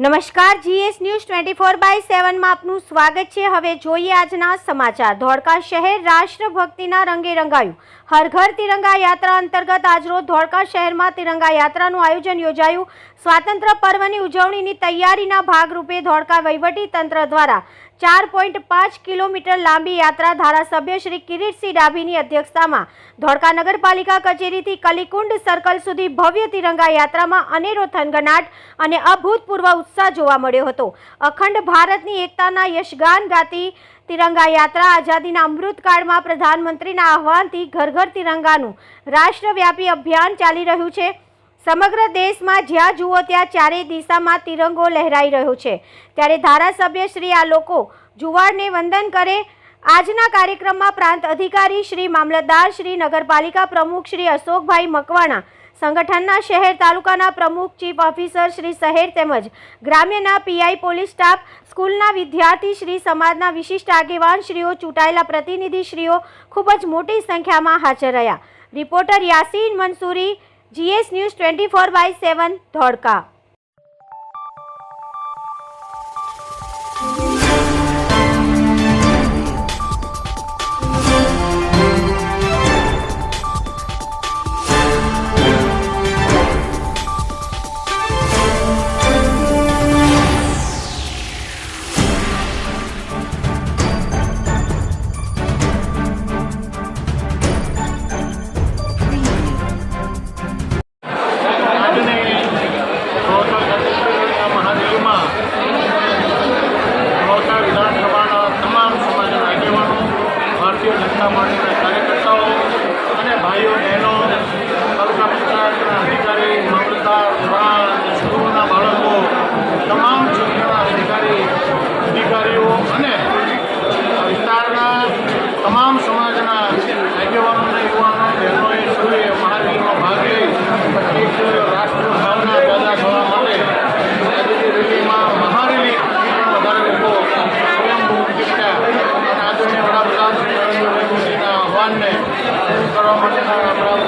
નમસ્કાર, GS news twenty four by સેવનમાં આપનું સ્વાગત છે. હવે જોઈએ આજના સમાચાર. ધોળકા શહેર રાષ્ટ્રભક્તિના રંગે રંગાયું. હર ઘર તિરંગા યાત્રા અંતર્ગત આજરોજ ધોળકા શહેરમાં તિરંગા યાત્રાનું આયોજન યોજાયું. સ્વાતંત્ર્ય પર્વની ઉજવણીની તૈયારીના ભાગરૂપે ધોળકા વહીવટી તંત્ર દ્વારા ચાર પોઈન્ટ પાંચ કિલોમીટર લાંબી યાત્રા ધારાસભ્ય શ્રી કિરીટસિંહ ડાભીની અધ્યક્ષતામાં ધોળકા નગરપાલિકા કચેરીથી કલીકુંડ સર્કલ સુધી ભવ્ય તિરંગા યાત્રામાં અનેરો થનગનાટ અને અભૂતપૂર્વ ઉત્સાહ જોવા મળ્યો હતો. અખંડ ભારતની એકતાના યશગાન ગાતી તિરંગા યાત્રા આઝાદીના અમૃતકાળમાં પ્રધાનમંત્રીના આહવાનથી ઘર ઘર તિરંગાનું રાષ્ટ્રવ્યાપી અભિયાન ચાલી રહ્યું છે. સમગ્ર દેશમાં જ્યાં જુઓ ત્યાં ચારેય દિશામાં તિરંગો લહેરાઈ રહ્યો છે. ત્યારે ધારાસભ્ય શ્રી આ લોકો જુવાળને વંદન કરે. આજના કાર્યક્રમમાં પ્રાંત અધિકારી શ્રી મામલતદાર, શ્રી નગરપાલિકા પ્રમુખ શ્રી અશોકભાઈ મકવાણા સંગઠનના શહેર તાલુકાના પ્રમુખ ચીફ ઓફિસર શ્રી શહેર તેમજ ગ્રામ્યના પીઆઈ પોલીસ સ્ટાફ, સ્કૂલના વિદ્યાર્થી શ્રી સમાજના વિશિષ્ટ આગેવાન શ્રીઓ, ચૂંટાયેલા પ્રતિનિધિશ્રીઓ ખૂબ જ મોટી સંખ્યામાં હાજર રહ્યા. Reporter Yasin Mansuri, GS news twenty four by seven, Dholka. ભાઈઓ, બહેનો તાલુકા પંચાયતના અધિકારી મામલતદાર વડા સ્કૂલના બાળકો, તમામ ક્ષેત્રના અધિકારી, અધિકારીઓ અને વિસ્તારના તમામ સમાજના આગેવાનોને યુવાનો, બહેનોએ સૌએ મહાવીરનો ભાગ લઈ એક રાષ્ટ્ર ભાવના પેદા થવા માટે આજની રેલીમાં મહારેલી પણ વધારે લોકો સ્વયંભૂ અને આદરણીય વડાપ્રધાન નરેન્દ્ર મોદીના આહવાનને রহমান আমরা প্রাণ